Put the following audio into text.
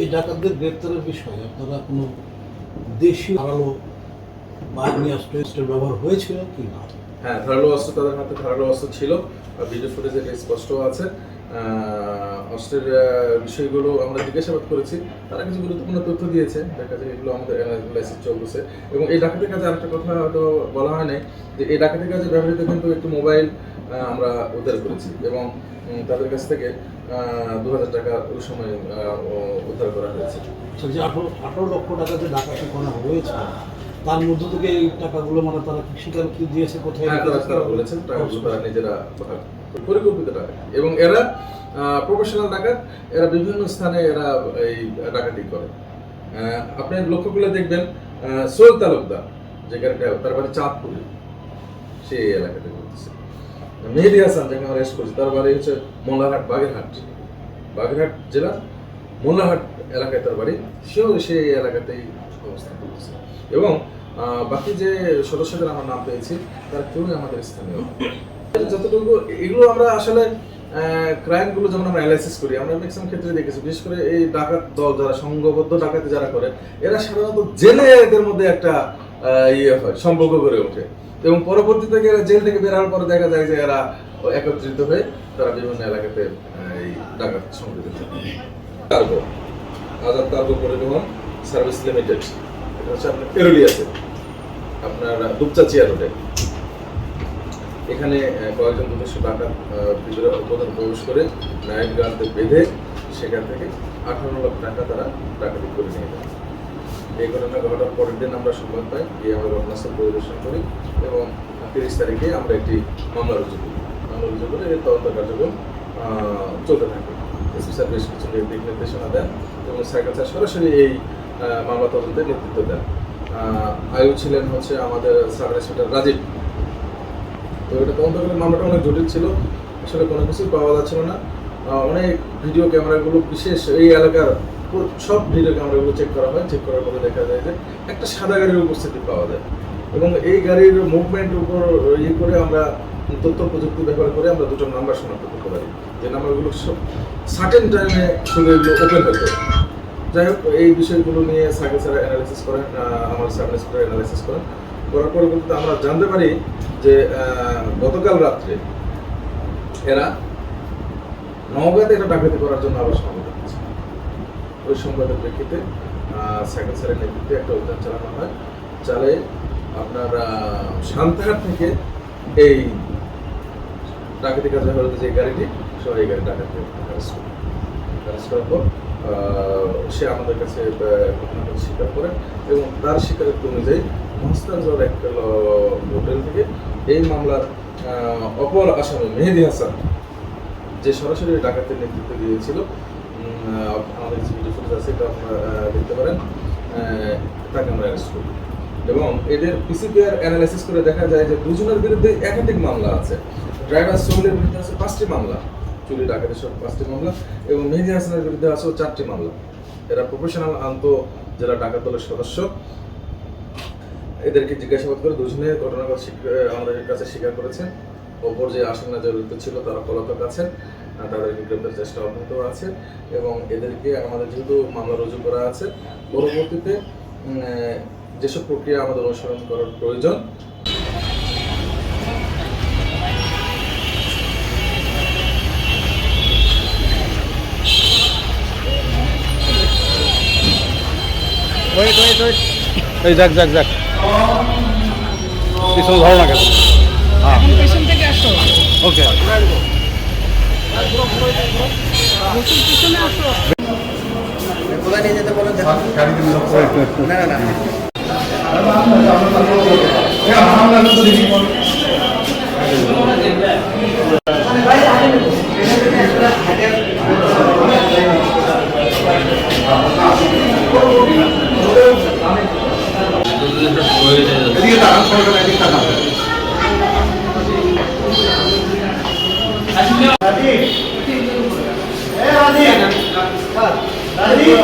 এই ডাকাতদের গ্রেপ্তারের বিষয়ে আপনারা কোনো দেশীয় ধারালো বা আগ্নেয়াস্ত্রের ব্যবহার হয়েছিল কি না? হ্যাঁ ধারালো অস্ত্র তাদের হাতে ধারালো অস্ত্র ছিল। ভিডিও ফুটেজে স্পষ্ট আছে। অস্ত্রের বিষয়গুলো আমরা জিজ্ঞাসাবাদ করেছি। তারা কিছু গুরুত্বপূর্ণ তথ্য দিয়েছে। দেখা যায় এগুলো আমাদের অ্যানালাইসিস চলতেছে। এবং এই ডাকাতের কাজে আরেকটা কথা হয়তো বলা হয় নাই যে এই ডাকাতের কাজে ব্যবহৃত কিন্তু একটি মোবাইল আমরা উদ্ধার করেছি এবং তাদের কাছ থেকে দু হাজার টাকা ওই সময় উদ্ধার করা হয়েছে। আচ্ছা, আঠারো লক্ষ টাকা যে ডাকাতি করা হয়েছে তার মধ্য থেকে এই টাকাগুলো মানে তারা কি স্বীকার কি দিয়েছে, কোথায় হ্যাঁ তারা বলেছেন, টাকাগুলো তারা নিজেরা পরিকল্পিত টাকা। এবং এরা প্রফেশনাল ডাকাত, এরা বিভিন্ন স্থানে এরা এই ডাকাতি করে। আপনি লক্ষ্য করলে দেখবেন সোহেল তালুকদার, যে গাড়িটা, তার বাড়ি চাঁদপুরে, সে এই এলাকাতে করতেছে মেহেদি হাসান, যাকে আমরা অ্যারেস্ট করছি, তার বাড়ি হচ্ছে মোল্লারহাট, বাগেরহাট বাগেরহাট জেলা মোল্লারহাট এলাকায় তার বাড়ি। সেও সেই এলাকাতেই অবস্থান করতেছে এবং বাকি যে সদস্যদের আমরা নাম পেয়েছি, তারা কেউই আমাদের স্থানীয় যতটুকু এগুলো আমরা আসলে ক্রাইমগুলো যেমন আমরা অ্যানালাইসিস করি, আমরা ম্যাক্সিমাম ক্ষেত্রে দেখেছি, বিশেষ করে এই ডাকাত দল যারা, সংঘবদ্ধ ডাকাতি যারা করে, এরা সাধারণত জেলে এদের মধ্যে একটা ইয়ে হয়, সম্পর্ক গড়ে ওঠে। এবং পরবর্তীতে এরা জেল থেকে বের হওয়ার পরে দেখা যায় যে এরা একত্রিত হয়ে তারা বিভিন্ন এলাকাতে এই ডাকাত সংগঠিত কার্গো আজাদ কার্গো পরিবহন। সার্ভিস লিমিটেড এটা হচ্ছে আপনার আপনার রোডে এখানে কয়েকজন ভিতরে প্রবেশ করে নাইট গার্ডদের বেঁধে সেখান থেকে আঠারো লক্ষ টাকা তারা ডাকাতি করে নিয়ে যায়। এই ঘটনা ঘটার পরের দিন আমরা সংবাদ পাই, গিয়ে আমরা ঘটনাস্থল পরিদর্শন করি এবং তিরিশ তারিখে আমরা একটি মামলা রুজু করি। মামলা রুজু করে এর তদন্ত কার্যক্রম চলতে থাকে। এসপি স্যার বেশ কিছু দিক নির্দেশনা দেন এবং সাইকেল স্যার সরাসরি এই মামলা তদন্তে নেতৃত্ব দেন। আয়ু ছিলেন হচ্ছে আমাদের সাব ইন্সপেক্টর রাজীব। তো এটা তদন্ত করে মামলাটা অনেক জটিল ছিল। আসলে কোনো কিছুই পাওয়া যাচ্ছিল না। অনেক ভিডিও ক্যামেরাগুলো বিশেষ এই এলাকার সব ভিডিও ক্যামেরাগুলো চেক করা হয়। চেক করার পরে দেখা যায় যে একটা সাদা গাড়ির উপস্থিতি পাওয়া যায়। এবং এই গাড়ির মুভমেন্ট উপর ইয়ে করে আমরা তথ্য প্রযুক্তি ব্যবহার করে আমরা দুটো নাম্বার শনাক্ত করতে পারি। যে নাম্বারগুলো সব সার্টেন টাইমে এগুলো ওপেন হতো যাই হোক এই বিষয়গুলো নিয়ে সাইকেল স্যার অ্যানালাইসিস করেন আমার সাব ইন্সপেক্টর অ্যানালাইসিস করেন। করার পরবর্তীতে আমরা জানতে পারি যে গতকাল রাত্রে এরা নওগাঁতে এটা ডাকাতি করার জন্য আবার সংবাদ দিচ্ছে ওই সংবাদের প্রেক্ষিতে সাইকেল স্যারের নেতৃত্বে একটা অভিযান চালানো হয় চালে আপনার আহ, সান্তাহাট থেকে এই ডাকাতি কাজে হলো যে গাড়িটি সবাই এই গাড়ি ডাকাতি করার পর সে আমাদের কাছে ঘটনাটা স্বীকার করে এবং তার স্বীকারোক্তি অনুযায়ী মহাস্তানগর একটা হোটেল থেকে এই মামলার অপর আসামি মেহেদি হাসান, যে সরাসরি ডাকাতের নেতৃত্ব দিয়েছিল আমাদের যে ভিডিও ফুটেজ আছে, এটা আপনারা দেখতে পারেন তাকে আমরা অ্যারেস্ট করি। এবং এদের পিসিপিআর অ্যানালাইসিস করে দেখা যায় যে দুজনের বিরুদ্ধে একাধিক মামলা আছে। ড্রাইভার সোহেলের বিরুদ্ধে আছে পাঁচটি মামলা। চুরি ডাকাতের সব পাঁচটি মামলা এবং মেহেদি হাসানের বিরুদ্ধে আছে চারটি মামলা। এরা প্রফেশনাল আন্ত জেলা ডাকাত দলের সদস্য। এদেরকে জিজ্ঞাসাবাদ করে দুজনে ঘটনাগত স্বীকার- আমাদের কাছে স্বীকার করেছেন অপর যে আসামিরা জড়িত ছিল, তারা পলাতক আছেন তাদেরকে গ্রেপ্তার চেষ্টা অব্যাহত আছে এবং এদেরকে আমাদের যেহেতু মামলা রুজু করা আছে, পরবর্তীতে যেসব প্রক্রিয়া আমাদের অনুসরণ করার প্রয়োজন ওয়েট ওয়েট ওয়েট এই যাক যাক যাক। কিছু ধরো না কেন? হ্যাঁ। ওকে। দেখুন না না राजीव राजीव